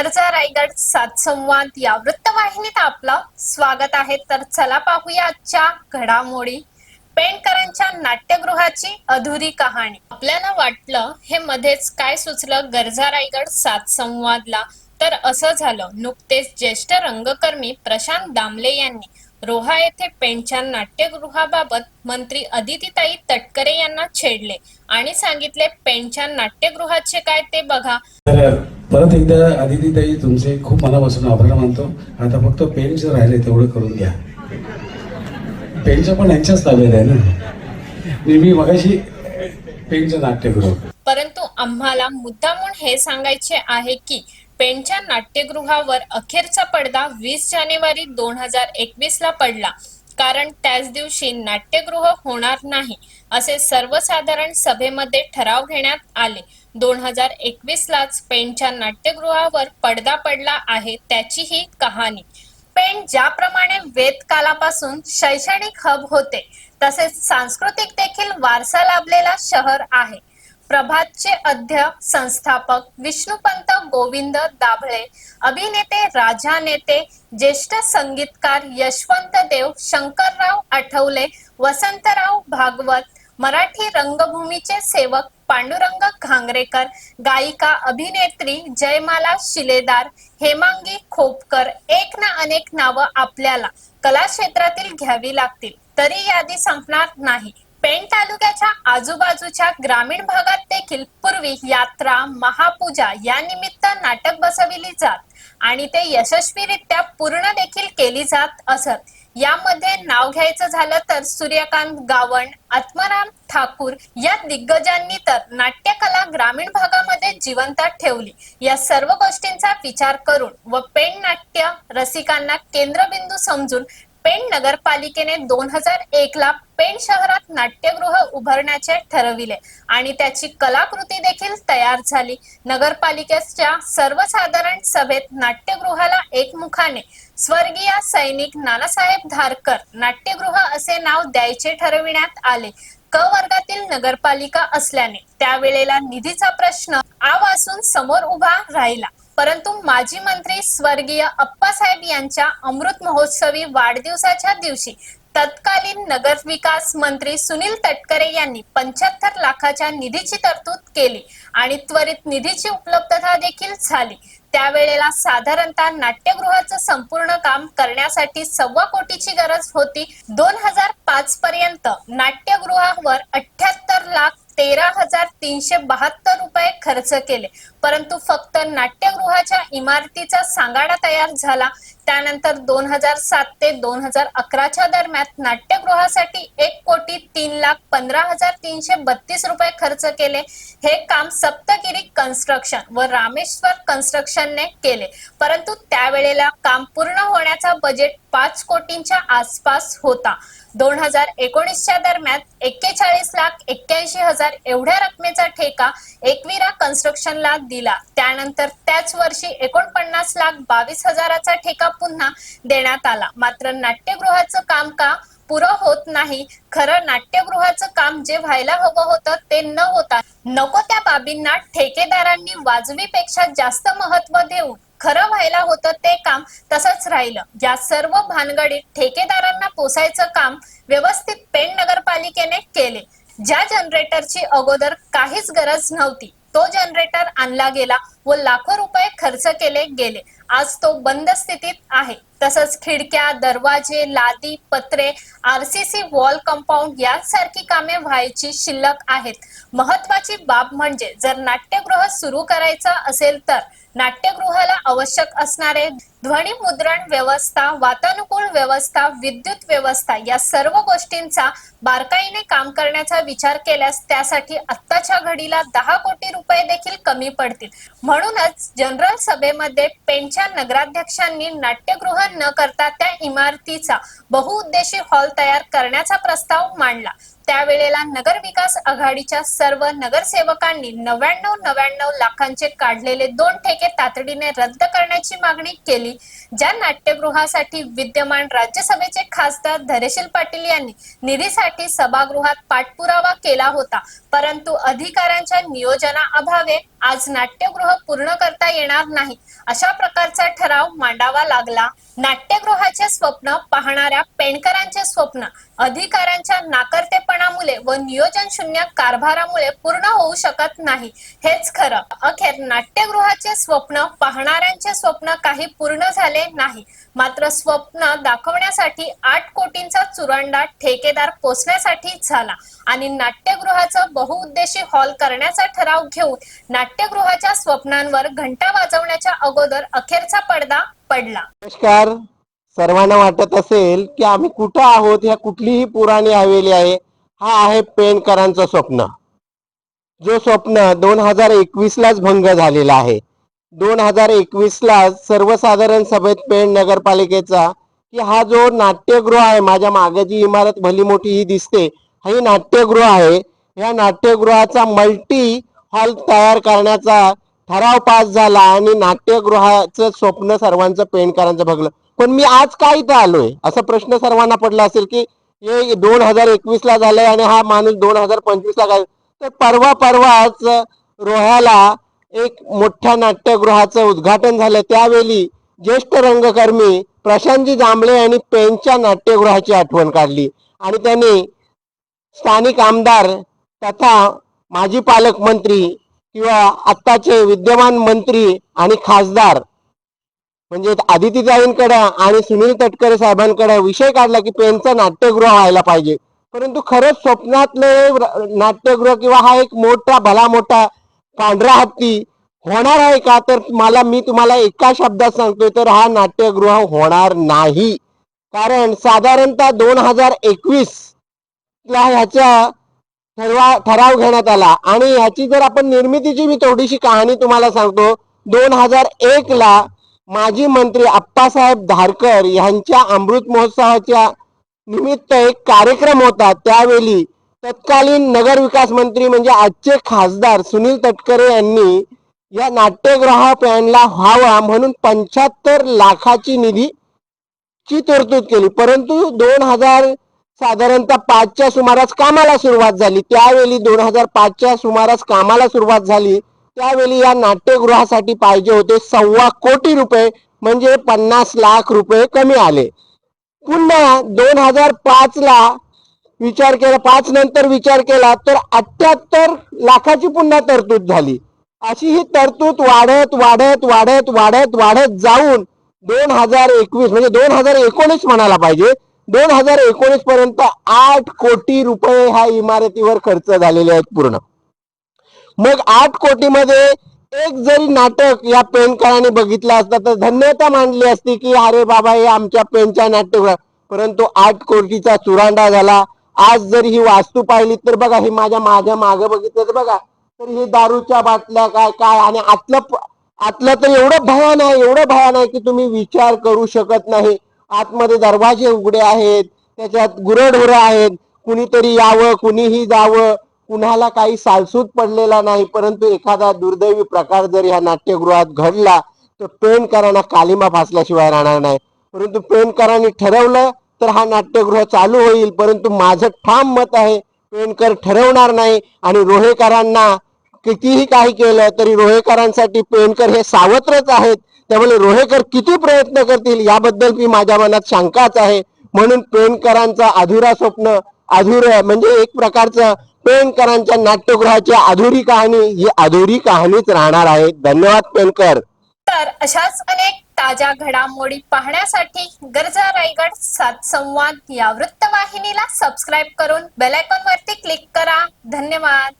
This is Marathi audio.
गर्जा रायगड सात संवाद या वृत्तवाहिनीत आपलं स्वागत आहे. तर चला पाहूया आजच्या घडामोडी. पेंडकरांच्या नाट्यगृहाची अधुरी कहाणी. आपल्याला वाटलं हे मध्येच काय सुचलं गरजा रायगड सात संवादला? तर असं झालं नुकतेच ज्येष्ठ रंगकर्मी प्रशांत दामले यांनी रोहा येथे पेंडच्या नाट्यगृहाबाबत मंत्री अदितीताई तटकरे यांना छेडले आणि सांगितले पेंडच्या नाट्यगृहाचे काय ते बघा. परत एकदा आदितीताई तुमचे खूप मनापासून आभार मानतो. आता फक्त पेनचं राहिले तेवढं करून घ्या. पेनचं पण यांच्याच ताब्यात आहे ना? मी मी मगाशी पेनचं नाट्यगृह परंतु आम्हाला मुद्दामून हे सांगायचे आहे की पेणच्या नाट्यगृहावर अखेरचा पडदा वीस जानेवारी दोन हजार एकवीस ला पडला. कारण त्याच दिवशी नाट्यगृह होणार नाही असे सर्वसाधारण सभेमध्ये ठराव घेण्यात आले. दोन हजार एकवीस लाच पेणच्या नाट्यगृहावर पडदा पडला आहे त्याची ही कहाणी. पेण ज्याप्रमाणे वेदकालापासून शैक्षणिक हब होते तसेच सांस्कृतिक देखील वारसा लाभलेला शहर आहे. प्रभातचे अध्यक्ष संस्थापक विष्णुपंत गोविंद दाभळे अभिनेते राजा नेते ज्येष्ठ संगीतकार यशवंत देव शंकरराव आठवले वसंतराव भागवत मराठी रंगभूमीचे सेवक पांडुरंग घांगरेकर गायिका अभिनेत्री जयमाला शिलेदार हेमांगी खोपकर एक ना अनेक नावं आपल्याला कला क्षेत्रातील घ्यावी लागतील. तरी यादी संपणार नाही. पेण तालुक्याच्या आजूबाजूच्या ग्रामीण भागात देखील पूर्वी यात्रा महापूजा या निमित्त नाटक बसविली जात आणि ते यशस्वीरित्या पूर्ण देखील केली जात असत. यामध्ये नाव घ्यायचं झालं तर सूर्यकांत गावण आत्माराम ठाकूर या दिग्गजांनी तर नाट्यकला ग्रामीण भागामध्ये जिवंत ठेवली. या सर्व गोष्टींचा विचार करून व पेण नाट्य रसिकांना केंद्रबिंदू समजून पेण नगरपालिकेने दोन हजार एक ला पेण शहरात नाट्यगृह उभारण्याचे ठरविले आणि त्याची कलाकृती देखील तयार झाली. नगरपालिकेच्या सर्वसाधारण सभेत नाट्यगृहाला एकमुखाने स्वर्गीय सैनिक नानासाहेब धारकर नाट्यगृह असे नाव द्यायचे ठरविण्यात आले. क वर्गातील नगरपालिका असल्याने त्यावेळेला निधीचा प्रश्न आवासून समोर उभा राहिला. परंतु माजी मंत्री स्वर्गीय अप्पासाहेब यांच्या अमृत महोत्सवी वाढदिवसाच्या दिवशी तत्कालीन नगर विकास मंत्री सुनील तटकरे यांनी पंच्याहत्तर लाखाच्या निधीची तरतूद केली आणि त्वरित निधीची उपलब्धता देखील झाली. त्यावेळेला साधारणतः नाट्यगृहाचं संपूर्ण काम करण्यासाठी सव्वा कोटीची गरज होती. दोन हजार पाच पर्यंत नाट्यगृहावर अठ्याहत्तर लाख तेरा हजार तीनशे बहात्तर रुपये खर्च केले. परंतु फक्त नाट्यगृहाच्या इमारतीचा सांगाडा तयार झाला. त्यानंतर दोन हजार सात ते दोन हजार अकराच्या दरम्यान नाट्यगृहासाठी एक कोटी तीन लाख पंधरा हजार तीनशे बत्तीस रुपये खर्च केले. हे काम सप्तगिरी कन्स्ट्रक्शन व रामेश्वर कन्स्ट्रक्शनने केले. परंतु त्यावेळेला काम पूर्ण होण्याचा बजेट पाच कोटींच्या आसपास होता. दोन हजार एकोणीसच्या दरम्यान एक्केचाळीस लाख एक्क्याऐंशी हजार एवढ्या रकमेचा ठेका एकविरा कन्स्ट्रक्शनला दिला. त्यानंतर त्याच वर्षी एकोणपन्नास लाख बावीस हजाराचा ठेका पुन्हा देण्यात आला. मात्र नाट्यगृहाचं काम का पुरं होत नाही खरं नाट्यगृहाचं काम जे व्हायला हवं होतं ते न होता नको त्या बाबींना ठेकेदारांनी वाजवीपेक्षा जास्त महत्त्व देऊन खरं व्हायला होतं ते काम तसंच राहिलं. या सर्व भानगडीत ठेकेदारांना पोसायचं काम व्यवस्थित पेण नगरपालिकेने केले. ज्या जनरेटरची अगोदर काहीच गरज नव्हती तो जनरेटर आणला गेला व लाखो रुपये खर्च केले गेले. आज तो बंद स्थितीत आहे. तसंच खिडक्या दरवाजे लादी पत्रे आरसीसी वॉल कंपाऊंड यांसारखी कामे व्हायची शिल्लक आहेत. महत्वाची बाब म्हणजे जर नाट्यगृह सुरू करायचं असेल तर नाट्यगृहाला आवश्यक असणारे ध्वनी मुद्रण व्यवस्था वातानुकूल व्यवस्था विद्युत व्यवस्था या सर्व गोष्टींचा बारकाईने काम करण्याचा विचार केल्यास त्यासाठी आत्ताच्या घडीला दहा कोटी रुपये देखील कमी पडतील. म्हणूनच जनरल सभेमध्ये पेणच्या नगराध्यक्षांनी नाट्यगृह न करता त्या इमारतीचा बहुउद्देशी हॉल तयार करण्याचा प्रस्ताव मांडला. त्यावेळेला नगरविकास आघाडीच्या सर्व नगरसेवकांनी नव्याण्णव नव्याण्णव लाखांचे काढलेले दोन ठेके तातडीने रद्द करण्याची मागणी केली ज्या नाट्यगृहासाठी विद्यमान राज्यसभेचे खासदार धरेशील पाटील यांनी निधीसाठी सभागृहात पाठपुरावा केला होता. परंतु अधिकाऱ्यांच्या नियोजनाअभावे आज नाट्यगृह पूर्ण करता येणार नाही. अशा प्रकारचा ठराव मांडावा लागला. नाट्यगृहाचे स्वप्न पाहणाऱ्या पेणकरांचे स्वप्न अधिकाऱ्यांच्या नाकर्तेपणामुळे व नियोजन शून्य कारभारामुळे पूर्ण होऊ शकत नाही. हेच खरं. अखेर नाट्यगृहाचे स्वप्न पाहणाऱ्यांचे स्वप्न काही पूर्ण झाले नाही. मात्र स्वप्न दाखवण्यासाठी आठ कोटींचा चुरांडा ठेकेदार पोचण्यासाठी झाला आणि नाट्यगृहाचं बहुउद्देशी हॉल करण्याचा ठराव घेऊन नाट्यगृहाच्या स्वप्नांवर घंटा वाजवण्याच्या अगोदर अखेरचा पडदा पडला. नमस्कार. सर्वांना वाटत असेल की आम्ही कुठं आहोत? ह्या कुठलीही पुराणी हवेली आहे. हा आहे पेणकरांचं स्वप्न. जो स्वप्न दोन हजार एकवीस लाच भंग झालेला आहे. दोन हजार एकवीस ला सर्वसाधारण सभेत पेण नगरपालिकेचा की हा जो नाट्यगृह आहे माझ्या मागे जी इमारत भली मोठी ही दिसते ही नाट्यगृह आहे. या नाट्यगृहाचा मल्टी हॉल तयार करण्याचा ठराव पास झाला आणि नाट्यगृहाचं स्वप्न सर्वांचं पेणकरांचं भगलं. पण मी आज काय इथं आलोय? असा प्रश्न सर्वांना पडला असेल की हे दोन हजार एकवीस ला झालंय आणि हा माणूस दोन हजार पंचवीस ला काय तर परवा परवाच रोह्याला एक मोठ्या नाट्यगृहाचं उद्घाटन झालं. त्यावेळी ज्येष्ठ रंगकर्मी प्रशांतजी जांभळे यांनी पेनच्या नाट्यगृहाची आठवण काढली. आणि त्यांनी स्थानिक आमदार तथा माजी पालकमंत्री किंवा आत्ताचे विद्यमान मंत्री आणि खासदार म्हणजे आदितीताईंकडे आणि सुनील तटकरे साहेबांकडे विषय काढला की पेनचं नाट्यगृह व्हायला पाहिजे. परंतु खरंच स्वप्नातले नाट्यगृह किंवा हा एक मोठा भला मोठा पांढरा हत्ती होणार आहे का? तर मला मी तुम्हाला एका शब्दात सांगतोय तर हा नाट्यगृह होणार नाही. कारण साधारणतः दोन हजार एकवीस ला ह्याच्या ठरवा ठराव घेण्यात आला. आणि ह्याची जर आपण निर्मितीची मी थोडीशी कहाणी तुम्हाला सांगतो दोन हजार एक ला माजी मंत्री आप्पासाहेब धारकर यांच्या अमृत महोत्सवाच्या निमित्त एक कार्यक्रम होता. त्यावेळी तत्कालीन नगरविकास मंत्री म्हणजे आजचे खासदार सुनील तटकरे यांनी या नाट्यगृह पॅनला व्हावा म्हणून पंच्याहत्तर लाखाची निधी ची तरतूद केली. परंतु दोन हजार साधारणतः पाचच्या सुमारास कामाला सुरुवात झाली. त्यावेळी दोन हजार पाचच्या सुमारास कामाला सुरुवात झाली. त्यावेळी या नाट्यगृहासाठी पाहिजे होते सव्वा कोटी रुपये म्हणजे पन्नास लाख रुपये कमी आले. पुन्हा दोन हजार पाच ला विचार केला पाच नंतर विचार केला तर अठ्याहत्तर लाखाची पुन्हा तरतूद झाली. अशी ही तरतूद वाढत वाढत वाढत वाढत वाढत जाऊन दोन हजार एकवीस म्हणजे दोन हजार एकोणीस म्हणायला पाहिजे दोन हजार एकोणीस पर्यंत आठ कोटी रुपये ह्या इमारतीवर खर्च झालेले आहेत पूर्ण. मग आठ कोटीमध्ये एक जरी नाटक या पेनकाराने बघितलं असतं तर धन्यता मानली असती की अरे बाबा हे आमच्या पेनच्या नाट्य परंतु आठ कोटीचा चुरांडा झाला. आज जर ही वास्तू पाहिली तर बघा हे माझ्या माझ्या मागे बघितलं तर बघा तर हे दारूच्या बाटल्या काय काय आणि आतलं आतलं तर एवढं भयान आहे एवढं भयान आहे की तुम्ही विचार करू शकत नाही. आतमध्ये दरवाजे उघडे आहेत त्याच्यात गुरढोरं आहेत. कुणीतरी यावं कुणीही जावं. कुणाला काही सालसूत पडलेला नाही परंतु एखादा दुर्दैवी प्रकार जर ह्या नाट्यगृहात घडला तर पेणकरांना कालिमा फासल्याशिवाय राहणार नाही. परंतु पेणकरांनी ठरवलं तर हा नाट्यगृह चालू होईल. परंतु माझं ठाम मत आहे पेणकर ठरवणार नाही आणि रोहेकरांना कितीही काही केलं तरी रोहेकरांसाठी पेणकर हे सावत्रच आहेत. त्यामुळे रोहेकर किती प्रयत्न करतील? याबद्दल मी माझ्या मनात शंकाच आहे. म्हणून पेणकरांचा अधुरा स्वप्न अधुर म्हणजे एक प्रकारचं पेणकरांच्या नाट्यगृहाची अधुरी कहाणी ही अधुरी कहाणीच राहणार आहे. धन्यवाद पेणकर. तर अशाच अनेक ताज्या घडामोडी पाहण्यासाठी गरजा रायगड सात संवाद या वृत्तवाहिनीला सबस्क्राईब करून बेलायकॉन वरती क्लिक करा. धन्यवाद.